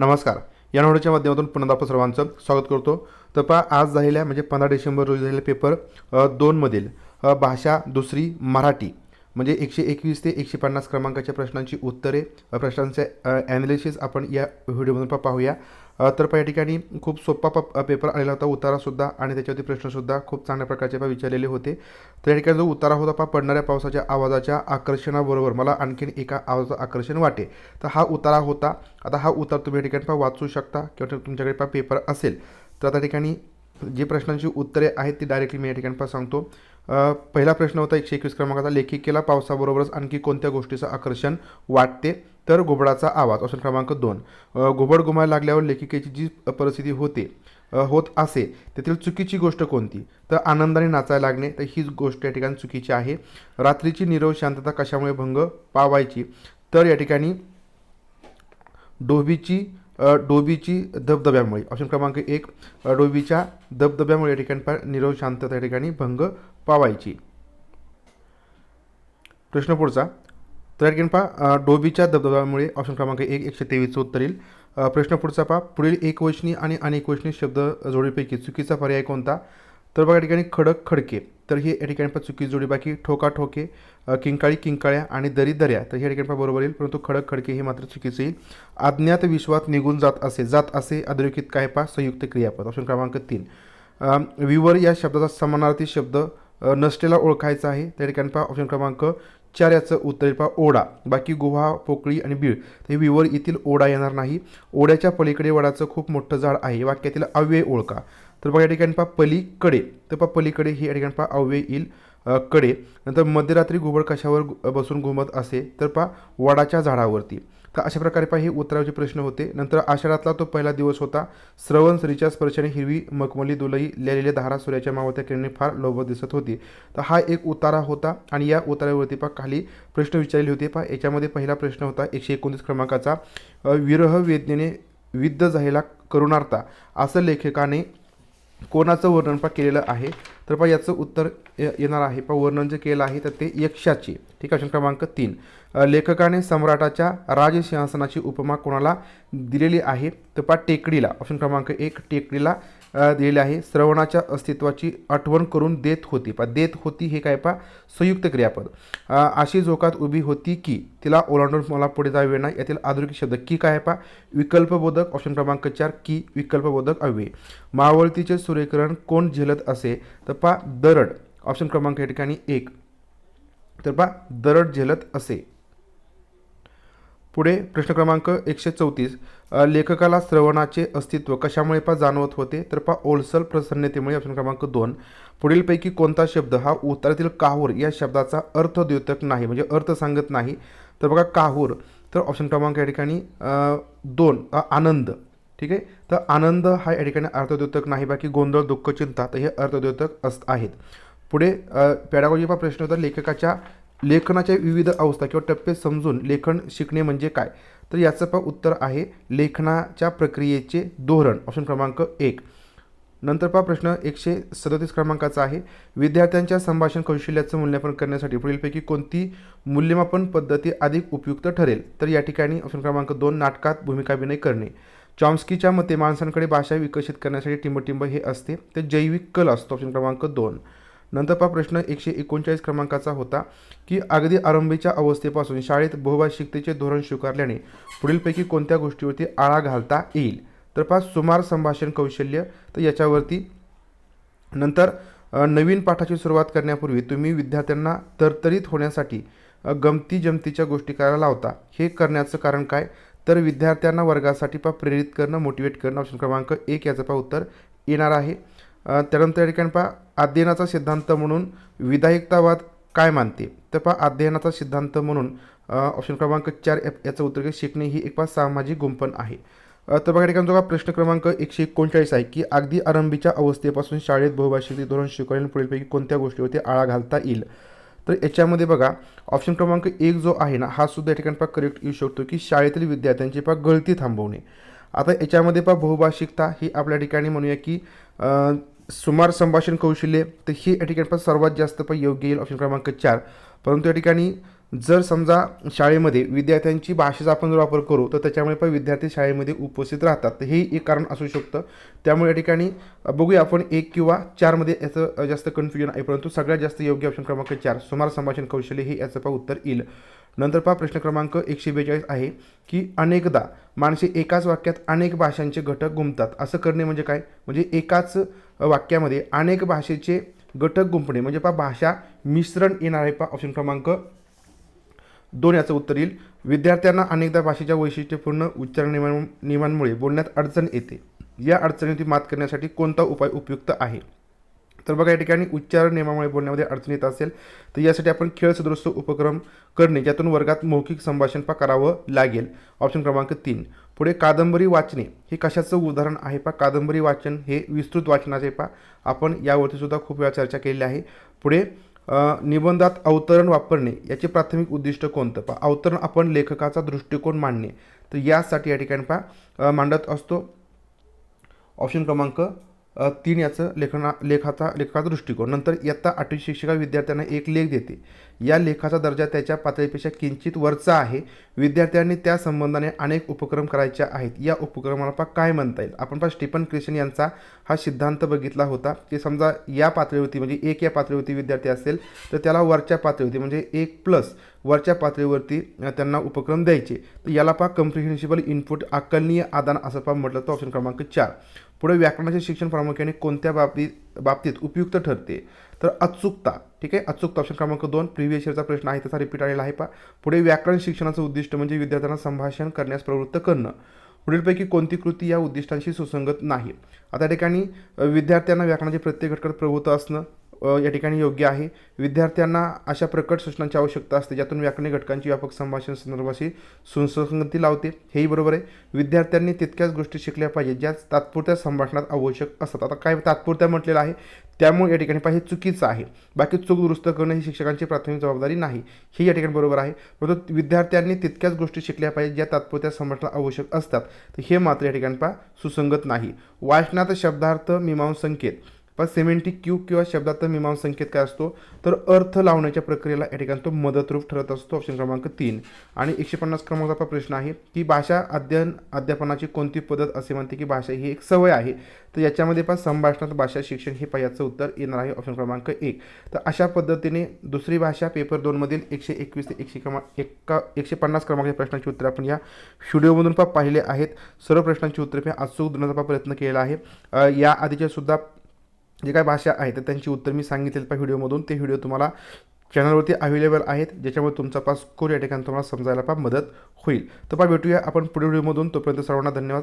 नमस्कार. या नोडच्या माध्यमातून पुन्हा आपण सर्वांचं स्वागत करतो. तर पहा आज झालेल्या म्हणजे पंधरा डिसेंबर रोजी झालेल्या पेपर दोनमधील भाषा दुसरी मराठी. म्हणजे एकशे एकवीस ते एकशे पन्नास क्रमांकाच्या प्रश्नांची उत्तरे प्रश्नांचे ॲनालिसिस आपण या व्हिडिओमधून पाहूया. तर या ठिकाणी खूप सोपा प पेपर आलेला होता उतारासुद्धा आणि त्याच्यावरती प्रश्नसुद्धा खूप चांगल्या प्रकारचे पा विचारलेले होते. तर या ठिकाणी जो उतारा होता पा पडणाऱ्या पावसाच्या आवाजाच्या आकर्षणाबरोबर मला आणखीन एका आवाजाचं आकर्षण वाटे. तर हा उतारा होता. आता हा उतार तुम्ही या ठिकाणी पा वाचू शकता किंवा तुमच्याकडे पा पेपर असेल. तर आता ठिकाणी जी प्रश्नांची उत्तरे आहेत ती डायरेक्टली मी या ठिकाणी पा सांगतो. पहिला प्रश्न होता एकशे एकवीस क्रमांकाचा. लेखिकेला पावसाबरोबरच आणखी कोणत्या गोष्टीचं आकर्षण वाटते? तर घुबडाचा आवाज ऑप्शन क्रमांक दोन. घुबड घुमायला लागल्यावर लेखिकेची जी परिस्थिती होते होत असे त्यातील चुकीची गोष्ट कोणती? तर आनंदाने नाचायला लागणे तर हीच गोष्ट या ठिकाणी चुकीची आहे. रात्रीची निरव शांतता कशामुळे भंग पावायची? तर या ठिकाणी डोबीची डोबीची धबधब्यामुळे. ऑप्शन क्रमांक एक डोबीच्या धबधब्यामुळे या ठिकाणी फार निरव शांतता या ठिकाणी भंग पावायची. प्रश्न पुढचा. तर ठिकाणी पहा डोबीच्या धबधब्यामुळे ऑप्शन क्रमांक एक एकशे तेवीसचं उत्तर येईल. प्रश्न पुढचा पहा. पुढील एकवचनी आणि अनेकवचनी शब्द जोडीपैकी चुकीचा पर्याय कोणता? तर बघा या ठिकाणी खडक खडके. तर ही या ठिकाणी पण चुकी जोडी बाकी. ठोका ठोके किंकाळी किंकाळ्या आणि दरी दर्या. तर हे ठिकाणी पण बरोबर येईल. परंतु खडक खडके हे मात्र चुकीचे येईल. अज्ञात विश्वात निघून जात असे जात असे अधोरेखित काय पा संयुक्त क्रियापद. ऑप्शन क्रमांक तीन. विवर या शब्दाचा समानार्थी शब्द नसलेला ओळखायचा आहे. त्या ठिकाणी पहा ऑप्शन क्रमांक चाऱ्याचं याचं पहा ओढा. बाकी गुहा पोकळी आणि बीळ. तर हे विवर येथील ओढा येणार नाही. ओढ्याच्या पलीकडे वडाचं खूप मोठं झाड आहे. वाक्यातील अव्यय ओळखा. तर बघा या ठिकाणी पहा पलीकडे. तर पहा पलीकडे ही या ठिकाणी पहा अव्यय येईल कडे. नंतर मध्यरात्री घुबड कशावर बसून घुमत असे तर पहा वडाच्या झाडावरती. तर अशा प्रकारे पहा हे उत्तराचे प्रश्न होते. नंतर आषाढातला तो पहिला दिवस होता. श्रवण सरीच्या स्पर्शाने हिरवी मखमली दुलई लिहिलेल्या धारा सूर्याच्या मावत्या किरणे फार लोभत दिसत होती. तर हा एक उतारा होता आणि या उतारावरती पहा खाली प्रश्न विचारले होते. पहा याच्यामध्ये पहिला प्रश्न होता एकशे एकोणतीस क्रमांकाचा. विरह वेदनेने विद्ध झालेला करुणार्था असं लेखकाने कोणाचं वर्णन पा केलेलं आहे. तर पहा याचं उत्तर ये- येणार आहे. पा वर्णन जे केलं आहे तर ते यक्षाचे. ठीक आहे क्रमांक तीन. लेखकाने सम्राटाच्या राजसिंहासनाची उपमा कोणाला दिलेली आहे? तर पहा टेकडीला. ऑप्शन क्रमांक एक टेकडीला. दिलेली आहे. श्रवणाच्या अस्तित्वाची आठवण करून देत होती. पा देत होती हे काय पा संयुक्त क्रियापद. अशी जोकात उभी होती की तिला ओलांडून मला पुढे जावे नाही. यातील आधुनिक शब्द की काय पा विकल्पबोधक ऑप्शन क्रमांक चार की विकल्पबोधक अव्यय. मावळतीचे सूर्यकरण कोण झेलत असे? तर पा दरड ऑप्शन क्रमांक या ठिकाणी एक. तर पहा दरड झेलत असे. पुढे प्रश्न क्रमांक एकशे चौतीस. लेखकाला श्रवणाचे अस्तित्व कशामुळे पा जाणवत होते? तर पा ओलसल प्रसन्नतेमुळे ऑप्शन क्रमांक दोन. पुढीलपैकी कोणता शब्द हा उत्तरातील काहूर या शब्दाचा अर्थ द्योतक नाही म्हणजे अर्थ सांगत नाही. तर बघा काहूर. तर ऑप्शन क्रमांक या ठिकाणी दोन आनंद. ठीक आहे? तर आनंद हा या ठिकाणी अर्थद्योतक नाही बाकी गोंधळ दुःख चिंता तर हे अर्थद्योतक अस आहेत. पुढे पॅडागॉजीचा प्रश्न होता लेखकाच्या लेखनाच्या विविध अवस्था किंवा टप्पे समजून लेखन शिकणे म्हणजे काय? तर याचं पण उत्तर आहे लेखनाच्या प्रक्रियेचे धोरण ऑप्शन क्रमांक एक. नंतर पहा प्रश्न एकशे सदतीस क्रमांकाचा आहे. विद्यार्थ्यांच्या संभाषण कौशल्याचं मूल्यांकन करण्यासाठी पुढीलपैकी कोणती मूल्यमापन पद्धती अधिक उपयुक्त ठरेल? तर या ठिकाणी ऑप्शन क्रमांक दोन नाटकात भूमिकाभिनय करणे. चॉम्स्कीच्या मते माणसांकडे भाषा विकसित करण्यासाठी टिंबटिंब हे असते. ते जैविक कल असतो ऑप्शन क्रमांक दोन. नंतर पहा प्रश्न एकशे एकोणचाळीस क्रमांकाचा होता की अगदी आरंभीच्या अवस्थेपासून शाळेत बहुभाषिकतेचे धोरण स्वीकारल्याने पुढीलपैकी कोणत्या गोष्टीवरती आळा घालता येईल? तर पहा सुमार संभाषण कौशल्य तर याच्यावरती नंतर नवीन पाठाची सुरुवात करण्यापूर्वी तुम्ही विद्यार्थ्यांना तरतरीत होण्यासाठी गमती जमतीच्या गोष्टी करायला लावता. हे करण्याचं कारण काय? तर विद्यार्थ्यांना वर्गासाठी पा प्रेरित करणं मोटिवेट करणं ऑप्शन क्रमांक एक याचं पा उत्तर येणार आहे. त्यानंतर या ठिकाणी पहा अध्ययनाचा सिद्धांत म्हणून विधायकतावाद काय मानते? तर पहा अध्ययनाचा सिद्धांत म्हणून ऑप्शन क्रमांक चार याचं उत्तर आहे, शिकणे ही एक पाच सामाजिक गुंपण आहे. तर बघा या ठिकाणी जो प्रश्न क्रमांक एकशे एकोणचाळीस आहे की अगदी आरंभीच्या अवस्थेपासून शाळेत बहुभाषिक धोरण शिकवणे पुढीलपैकी कोणत्या गोष्टीवरती आळा घालता येईल? तर याच्यामध्ये बघा ऑप्शन क्रमांक एक जो आहे ना हा सुद्धा या ठिकाणी पहा करेक्ट येऊ शकतो की शाळेतील विद्यार्थ्यांची पहा गळती थांबवणे. आता याच्यामध्ये पहा बहुभाषिकता ही आपल्या ठिकाणी म्हणूया की सुमार संभाषण कौशल्य तर ही या ठिकाणी पण सर्वात जास्त पण योग्य येईल ऑप्शन क्रमांक चार. परंतु या ठिकाणी जर समजा शाळेमध्ये विद्यार्थ्यांची भाषेचा आपण जर वापर करू तर त्याच्यामुळे पण विद्यार्थी शाळेमध्ये उपस्थित राहतात. तर हेही एक कारण असू शकतं. त्यामुळे या ठिकाणी बघूया आपण एक किंवा चारमध्ये याचं जास्त कन्फ्युजन आहे. परंतु सगळ्यात जास्त योग्य ऑप्शन क्रमांक चार सुमार संभाषण कौशल्य हे याचं पहा उत्तर येईल. नंतर पहा प्रश्न क्रमांक एकशे बेचाळीस आहे की अनेकदा माणसे एकाच वाक्यात अनेक भाषांचे घटक गुंपतात असं करणे म्हणजे काय? म्हणजे एकाच वाक्यामध्ये अनेक भाषेचे घटक गुंपणे म्हणजे पहा भाषा मिश्रण येणार आहे पहा ऑप्शन क्रमांक दोन याचं उत्तर येईल. विद्यार्थ्यांना अनेकदा भाषेच्या वैशिष्ट्यपूर्ण उच्चारण नियम नियमांमुळे बोलण्यात अडचण येते. या अडचणीची मात करण्यासाठी कोणता उपाय उपयुक्त आहे? तर बघा या ठिकाणी उच्चारण नियमामुळे बोलण्यामध्ये अडचण येत असेल तर यासाठी आपण खेळ सदृश उपक्रम करणे ज्यातून वर्गात मौखिक संभाषण पा करावं लागेल. ऑप्शन क्रमांक तीन. पुढे कादंबरी वाचणे. हे कशाचं उदाहरण आहे पा? कादंबरी वाचन हे विस्तृत वाचनाचे पा. आपण यावरती सुद्धा खूप वेळा चर्चा केलेली आहे. पुढे निबंधात अवतरण वापरणे याचे प्राथमिक उद्दिष्ट कोणतं? पा अवतरण आपण लेखकाचा दृष्टिकोन मांडणे. तर यासाठी या ठिकाणी पा मांडत असतो. ऑप्शन क्रमांक तीन याचं लेखना लेखाचा लेखाचा दृष्टिकोन. नंतर इयत्ता आठवी शिक्षिका विद्यार्थ्यांना एक लेख देते. या लेखाचा दर्जा त्याच्या पातळीपेक्षा किंचित वरचा आहे. विद्यार्थ्यांनी त्या संबंधाने अनेक उपक्रम करायचे आहेत. या उपक्रमाला पा काय म्हणता येईल? आपण पा स्टीफन क्रिशन यांचा हा सिद्धांत बघितला होता. की समजा या पातळीवरती म्हणजे एक या पातळीवरती विद्यार्थी असेल तर त्याला वरच्या पातळीवरती म्हणजे एक प्लस वरच्या पातळीवरती त्यांना उपक्रम द्यायचे. तर याला पा कम्प्रिहेन्सिबल इनपुट आकलनीय आदान असं पा म्हटलं तर ऑप्शन क्रमांक चार. पुढे व्याकरणाचे शिक्षण प्रामुख्याने कोणत्या बाबतीत बाबतीत उपयुक्त ठरते? तर अचूकता ठीक आहे? अचूकता ऑप्शन क्रमांक दोन प्रिव्हियस इयरचा प्रश्न आहे त्याचा रिपीट आलेला आहे पा पुढे व्याकरण शिक्षणाचं उद्दिष्ट म्हणजे विद्यार्थ्यांना संभाषण करण्यास प्रवृत्त करणं. पुढीलपैकी कोणती कृती या उद्दिष्टांशी सुसंगत नाही? आता ठिकाणी विद्यार्थ्यांना व्याकरणाचे प्रत्येक घटकात प्रभुत्व असणं या ठिकाणी योग्य आहे. विद्यार्थ्यांना अशा प्रकट सूचनांची आवश्यकता असते ज्यातून व्याकरणी घटकांची व्यापक संभाषण संदर्भाशी सुसंगती लावते. हेही बरोबर आहे. विद्यार्थ्यांनी तितक्याच गोष्टी शिकल्या पाहिजे ज्या तात्पुरत्या संभाषणात आवश्यक असतात. आता काय तात्पुरत्या म्हटलेलं आहे? त्यामुळे या ठिकाणी पाहिजे चुकीचं आहे. बाकी चूक दुरुस्त करणं ही शिक्षकांची प्राथमिक जबाबदारी नाही. हे या ठिकाणी बरोबर आहे. परंतु विद्यार्थ्यांनी तितक्याच गोष्टी शिकल्या पाहिजे ज्या तात्पुरत्या संभाषणात आवश्यक असतात. तर हे मात्र या ठिकाणी पहा सुसंगत नाही. वाचनात शब्दार्थ मीमांसंकेत पण सिमेंटिक क्यू किंवा शब्दात मीमांस संकेत काय असतो? तर अर्थ लावण्याच्या प्रक्रियेला या ठिकाणी तो मदतरूप ठरत असतो ऑप्शन क्रमांक तीन. आणि एकशे पन्नास क्रमांकाचा प्रश्न आहे की भाषा अध्ययन अध्यापनाची कोणती पद्धत असे म्हणते की भाषा ही एक सवय आहे? तर याच्यामध्ये पण संभाषणात भाषा शिक्षण हे पा याचं उत्तर येणार आहे ऑप्शन क्रमांक एक. तर अशा पद्धतीने दुसरी भाषा पेपर दोनमधील एकशे एकवीस ते एकशे क्रमा एका एकशे पन्नास क्रमांकाच्या प्रश्नांची उत्तरे आपण या व्हिडिओमधून पण पाहिले आहेत. सर्व प्रश्नांची उत्तरे मी अचूक देण्याचा प्रयत्न केला आहे. या आधीच्या सुद्धा जे काय भाषा आहेत तर त्यांची उत्तर मी सांगितलेलं पा व्हिडिओमधून. ते व्हिडिओ तुम्हाला चॅनलवरती अवेलेबल आहेत ज्याच्यामुळे तुमचा पास स्कोर या ठिकाणी तुम्हाला समजायला पा मदत होईल. तर पा भेटूया आपण पुढील व्हिडिओमधून. तोपर्यंत सर्वांना धन्यवाद.